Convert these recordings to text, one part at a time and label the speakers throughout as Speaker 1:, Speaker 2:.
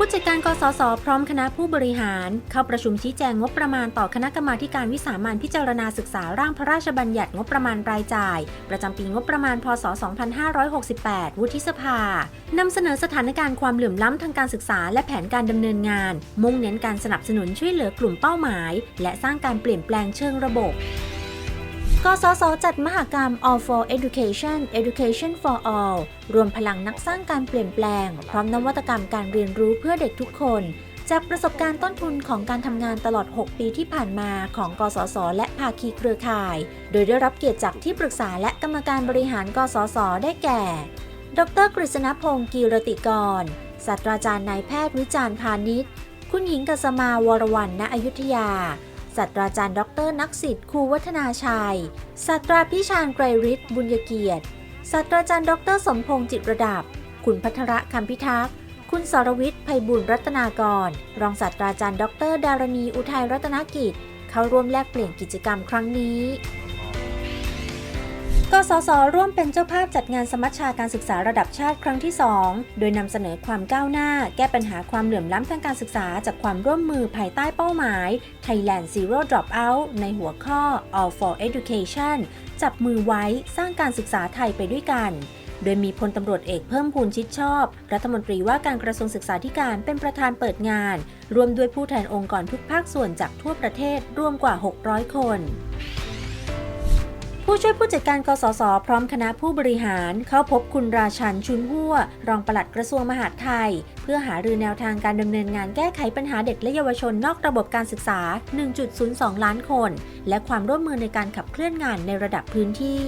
Speaker 1: ผู้จัดการกสศพร้อมคณะผู้บริหาร เข้าประชุมชี้แจงงบประมาณต่อคณะกรรมาการวิสามันพิจารณาศึกษาร่างพระราชบัญญัติงบประมาณรายจ่าย ประจำปีงบประมาณพศ 2568 วุฒิสภานำเสนอสถานการณ์ความเหลื่อมล้ำทางการศึกษาและแผนการดำเนินงาน มุ่งเน้นการสนับสนุนช่วยเหลือกลุ่มเป้าหมาย และสร้างการเปลี่ยนแปลงเชิงระบบ กสศจัดมหกรรม All for Education Education for All รวมพลังนักสร้างการเปลี่ยนแปลง พร้อมนวัตกรรมการเรียนรู้เพื่อเด็กทุกคน จากประสบการณ์ต้นทุนของการทำงานตลอด 6 ปีที่ผ่านมาของกสศและภาคีเครือข่าย โดยได้รับเกียรติจากที่ปรึกษาและกรรมการบริหารกสศได้แก่ ดรกฤษณพงศ์กีรติกร ศาสตราจารย์นายแพทย์วิจารณ์พาณิชย์ คุณหญิงกัสมาวรวรรณณอยุธยา ศาสตราจารย์ ดร นักสิทธิ์ครูวัฒนาชัย ศาสตราพิชานไกรฤทธิ์บุญยเกียรติ ศาสตราจารย์ ดร สมพงษ์จิตระดับ คุณพัทระคำพิทักษ์ คุณสรวิทย์ภัยบุญรัตนากร รองศาสตราจารย์ ดร ดารณี อุทัยรัตนกิจ เข้าร่วมแลกเปลี่ยนกิจกรรมครั้งนี้ กสศร่วมเป็นเจ้าภาพจัดงานสมัชชาการศึกษาระดับชาติครั้งที่ 2 โดยนำเสนอความก้าวหน้า แก้ปัญหาความเหลื่อมล้ำทางการศึกษาจากความร่วมมือภายใต้เป้าหมาย Thailand Zero Dropout ในหัวข้อ All for Education จับมือไว้สร้างการศึกษาไทยไปด้วยกัน โดยมีพลตำรวจเอกเพิ่มพูนชิดชอบ รัฐมนตรีว่าการกระทรวงศึกษาธิการเป็นประธานเปิดงาน รวมด้วยผู้แทนองค์กรทุกภาคส่วนจากทั่วประเทศรวมกว่า 600 คน ผู้ช่วยผู้จัดการกสศพร้อมคณะผู้บริหาร เข้าพบคุณราชันชุนหัวรองปลัดกระทรวงมหาดไทย เพื่อหารือแนวทางการดำเนินงานแก้ไขปัญหาเด็กและเยาวชนนอกระบบการศึกษา 1.02 ล้านคน และความร่วมมือในการขับเคลื่อนงานในระดับพื้นที่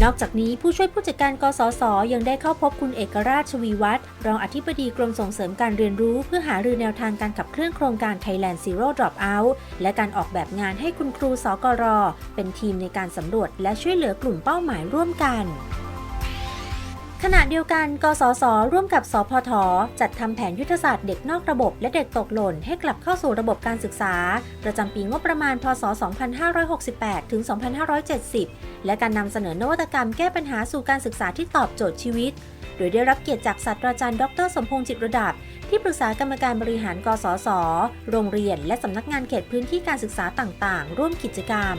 Speaker 1: นอกจากนี้ผู้ช่วยผู้จัดการกสศยังได้เข้าพบคุณเอกราชชวีวัฒน์รองอธิบดีกรมส่งเสริมการเรียนรู้ เพื่อหารือแนวทางการขับเคลื่อนโครงการ Thailand Zero Dropout และการออกแบบงานให้คุณครูสกร เป็นทีมในการสำรวจและช่วยเหลือกลุ่มเป้าหมายร่วมกัน ขณะเดียวกัน กสศร่วมกับสพท จัดทำแผนยุทธศาสตร์เด็กนอกระบบ และเด็กตกหล่น ให้กลับเข้าสู่ระบบการศึกษา ประจำปีงบประมาณ พศ 2568 ถึง 2570 และการนำเสนอนวัตกรรมแก้ปัญหาสู่การศึกษาที่ตอบโจทย์ชีวิต โดยได้รับเกียรติจากศาสตราจารย์ ดร สมพงษ์จิตระดับ ที่ปรึกษากรรมการบริหาร กสศ โรงเรียน และสำนักงานเขตพื้นที่การศึกษาต่าง ๆ ร่วมกิจกรรม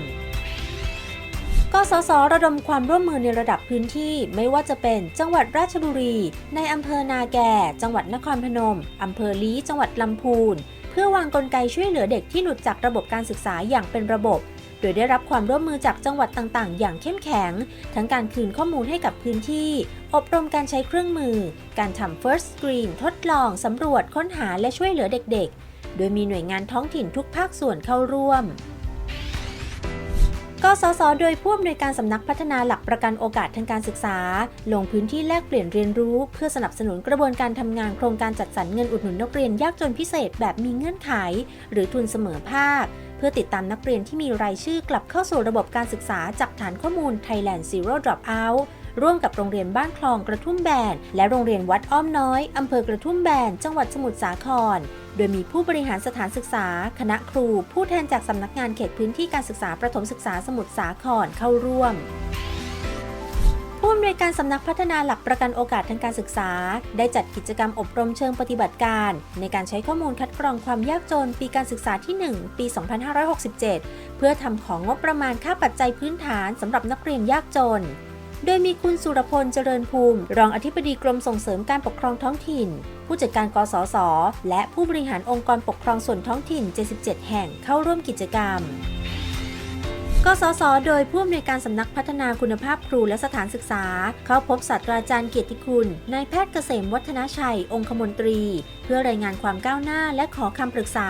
Speaker 1: กสศระดมความร่วมมือในระดับพื้นที่ไม่ว่าจะเป็นจังหวัดราชบุรี ในอำเภอนาแก่ จังหวัดนครพนมอำเภอลี้จังหวัดลำพูน เพื่อวางกลไกช่วยเหลือเด็กที่หลุดจากระบบการศึกษาอย่างเป็นระบบ โดยได้รับความร่วมมือจากจังหวัดต่างๆ อย่างเข้มแข็ง ทั้งการคืนข้อมูลให้กับพื้นที่ อบรมการใช้เครื่องมือ การทำ first screen ทดลองสำรวจค้นหาและช่วยเหลือเด็กๆ โดยมีหน่วยงานท้องถิ่นทุกภาคส่วนเข้าร่วม กสศโดยผู้อำนวยการสำนักพัฒนาหลักประกันโอกาสทางการศึกษา ลงพื้นที่แลกเปลี่ยนเรียนรู้ เพื่อสนับสนุนกระบวนการทำงานโครงการจัดสรรเงินอุดหนุนนักเรียนยากจนพิเศษแบบมีเงื่อนไข หรือทุนเสมอภาค เพื่อติดตามนักเรียนที่มีรายชื่อกลับเข้าสู่ระบบการศึกษาจากฐานข้อมูล Thailand Zero Dropout ร่วมกับโรงเรียนบ้านคลองกระทุ่มแบน และโรงเรียนวัดอ้อมน้อย อำเภอกระทุ่มแบน จังหวัดสมุทรสาคร โดยมีผู้บริหารสถานศึกษา คณะครู ผู้แทนจากสำนักงานเขตพื้นที่การศึกษาประถมศึกษาสมุทรสาครเข้าร่วมผู้อำนวยการสำนักพัฒนาหลักประกันโอกาสทางการศึกษา ได้จัดกิจกรรมอบรมเชิงปฏิบัติการ ในการใช้ข้อมูลคัดกรองความยากจนปีการศึกษาที่ 1 ปี 2567 เพื่อทำของงบประมาณค่าปัจจัยพื้นฐานสำหรับนักเรียนยากจน โดยมีคุณสุรพลเจริญภูมิ รองอธิบดีกรมส่งเสริมการปกครองท้องถิ่น ผู้จัดการกสศและผู้บริหารองค์กรปกครองส่วนท้องถิ่น 77 แห่งเข้าร่วมกิจกรรม กสโดยผู้อำนวยการสำนักพัฒนาคุณภาพครูและสถานศึกษา เข้าพบศาสตราจารย์เกียรติคุณนายแพทย์เกษมวัฒนาชัย องคมนตรี เพื่อรายงานความก้าวหน้าและขอคำปรึกษา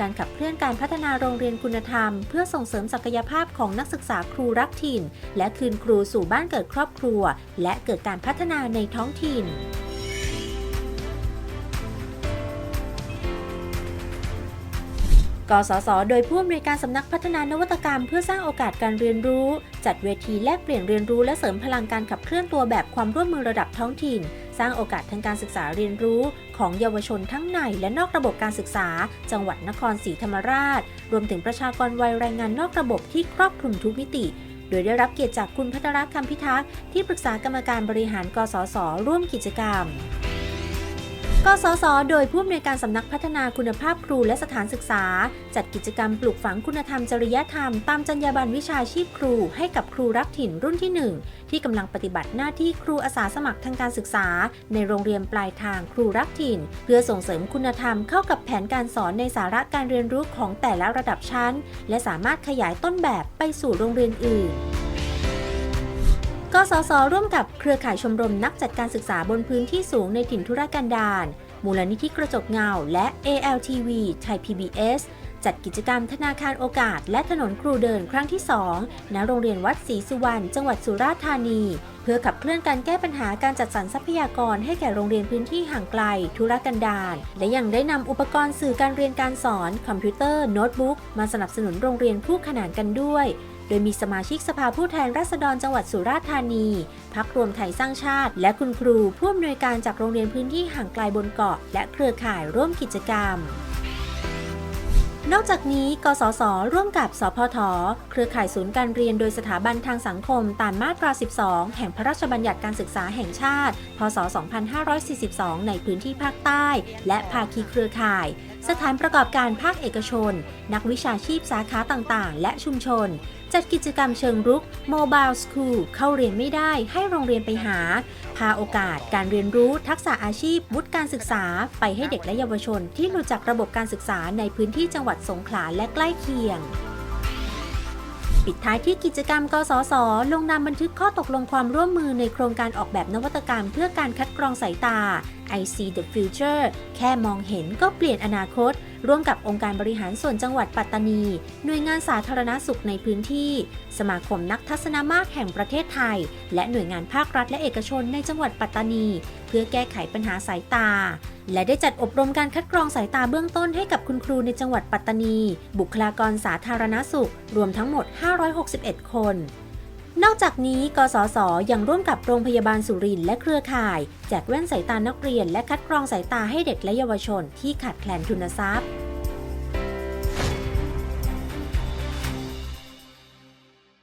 Speaker 1: การขับเคลื่อนการพัฒนาโรงเรียนคุณธรรม เพื่อส่งเสริมศักยภาพของนักศึกษาครูรักถิ่น และคืนครูสู่บ้านเกิดครอบครัว และเกิดการพัฒนาในท้องถิ่น กสศโดยผู้อำนวยการสำนักพัฒนานวัตกรรม เพื่อสร้างโอกาสการเรียนรู้ จัดเวทีแลกเปลี่ยนเรียนรู้และเสริมพลังการขับเคลื่อนตัวแบบความร่วมมือระดับท้องถิ่น สร้างโอกาสทางการศึกษาเรียนรู้ ของเยาวชนทั้งในและนอกระบบการศึกษา จังหวัดนครศรีธรรมราช รวมถึงประชากรวัยแรงงานนอกระบบที่ครอบคลุมทุกมิติโดยได้รับเกียรติจากคุณพัทรคำพิทักษ์ที่ปรึกษากรรมการบริหาร กสศร่วมกิจกรรม กสศโดยผู้อำนวยการสำนักพัฒนาคุณภาพครูและสถานศึกษา จัดกิจกรรมปลูกฝังคุณธรรมจริยธรรม ตามจรรยาบรรณวิชาชีพครู ให้กับครูรักถิ่นรุ่นที่ 1 ที่กำลังปฏิบัติหน้าที่ครูอาสาสมัครทางการศึกษา ในโรงเรียนปลายทางครูรักถิ่น เพื่อส่งเสริมคุณธรรมเข้ากับแผนการสอนในสาระการเรียนรู้ของแต่ละระดับชั้น และสามารถขยายต้นแบบไปสู่โรงเรียนอื่น กสศร่วมกับเครือข่ายชมรมนักจัดการศึกษาบนพื้นที่สูงในถิ่นทุรกันดารมูลนิธิกระจกเงา และ ALTV ไทย PBS จัดกิจกรรมธนาคารโอกาส และถนนครูเดินครั้งที่ 2 ณ โรงเรียนวัดศรีสุวรรณ จังหวัดสุราษฎร์ธานี เพื่อขับเคลื่อนการแก้ปัญหาการจัดสรรทรัพยากรให้แก่โรงเรียนพื้นที่ห่างไกลทุรกันดารและยังได้นำอุปกรณ์สื่อการเรียนการสอน คอมพิวเตอร์ โน้ตบุ๊ก มาสนับสนุนโรงเรียนคู่ขนานกันด้วย ดยมีสมาชิกสภาผู้แทนราษฎรจังหวัดสุราษฎร์ธานี พักรวมไทยสร้างชาติ และคุณครูผู้อำนวยการจากโรงเรียนพื้นที่ห่างไกลบนเกาะ และเครือข่ายร่วมกิจกรรมนอกจากนี้ กสศร่วมกับ สพท เครือข่ายศูนย์การเรียนโดยสถาบันทางสังคมตามมาตรา 12 แห่งพระราชบัญญัติการศึกษาแห่งชาติ พศ 2542 ในพื้นที่ภาคใต้ และภาคีเครือข่าย สถานประกอบการภาคเอกชน นักวิชาชีพสาขาต่างๆ และชุมชน จัดกิจกรรมเชิงรุก Mobile School เข้าเรียนไม่ได้ให้โรงเรียนไปหา พาโอกาสการเรียนรู้ทักษะอาชีพ วุฒิการศึกษา ไปให้เด็กและเยาวชน ที่หลุดจากระบบการศึกษาในพื้นที่จังหวัดสงขลาและใกล้เคียงปิดท้ายที่กิจกรรม กสศลงนามบันทึกข้อตกลงความร่วมมือในโครงการออกแบบนวัตกรรม เพื่อการคัดกรองสายตา I see the future แค่มองเห็นก็เปลี่ยนอนาคต ร่วมกับองค์การบริหารส่วนจังหวัดปัตตานี หน่วยงานสาธารณสุขในพื้นที่ สมาคมนักทัศนมาตรแห่งประเทศไทย และหน่วยงานภาครัฐและเอกชนในจังหวัดปัตตานี เพื่อแก้ไขปัญหาสายตา และได้จัดอบรมการคัดกรองสายตาเบื้องต้นให้กับคุณครูในจังหวัดปัตตานี บุคลากรสาธารณสุข รวมทั้งหมด 561 คน นอกจากนี้ กสศยังร่วมกับโรงพยาบาลสุรินทร์และเครือข่าย แจกแว่นสายตานักเรียน และคัดกรองสายตาให้เด็กและเยาวชนที่ขาดแคลนทุนทรัพย์